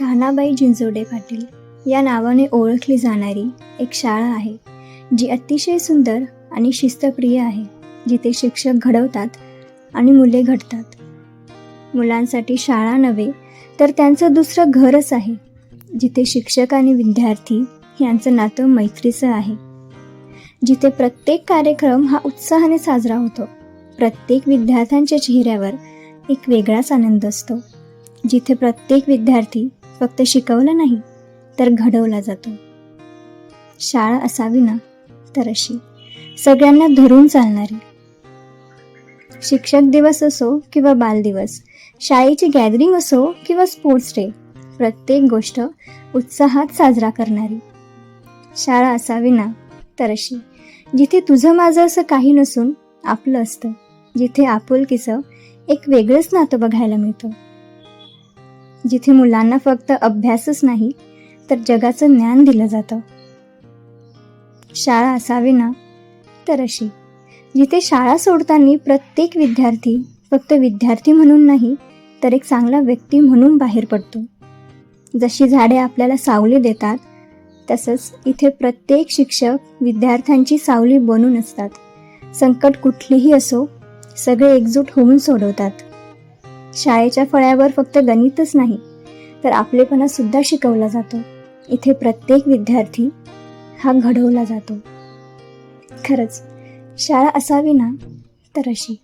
कानाबाई जिंजोडे पाटील या नावाने ओळखली जाणारी एक शाळा आहे जी अतिशय सुंदर आणि शिस्तप्रिय आहे जिथे शिक्षक घडवतात आणि मुले घडतात. मुलांसाठी शाळा नव्हे तर त्यांचं दुसरं घरच आहे जिथे शिक्षक आणि विद्यार्थी यांचं नातं मैत्रीचं आहे. जिथे प्रत्येक कार्यक्रम हा उत्साहाने साजरा होतो प्रत्येक विद्यार्थ्यांच्या चेहऱ्यावर एक वेगळाच आनंद असतो. जिथे प्रत्येक विद्यार्थी फक्त शिकवला नाही तर घडवला जातो. शाळा असावी ना? तर अशी. सगळ्यांना धरून चालणारी. शिक्षक दिवस असो किंवा बालदिवस शाळेची गॅदरिंग असो किंवा स्पोर्ट्स डे प्रत्येक गोष्ट उत्साहात साजरा करणारी. शाळा असावी ना? तर अशी. जिथे तुझं माझं असं काही नसून आपलं असतं. जिथे आपुलकीचं एक वेगळंच नातं बघायला मिळतं. जिथे मुलांना फक्त अभ्यासच नाही तर जगाचं ज्ञान दिलं जातं. शाळा असावी ना? तर अशी. जिथे शाळा सोडताना प्रत्येक विद्यार्थी फक्त विद्यार्थी म्हणून नाही तर एक चांगला व्यक्ती म्हणून बाहेर पडतो. जशी झाडे आपल्याला सावली देतात तसंच इथे प्रत्येक शिक्षक विद्यार्थ्यांची सावली बनून असतात. संकट कुठलीही असो सगळे एकजूट होऊन सोडवतात. शाळेच्या फळ्यावर फक्त गणितच नाही तर आपलेपणा सुद्धा शिकवला जातो. इथे प्रत्येक विद्यार्थी हा घडवला जातो. खरंच शाळा असावी ना? तर अशी.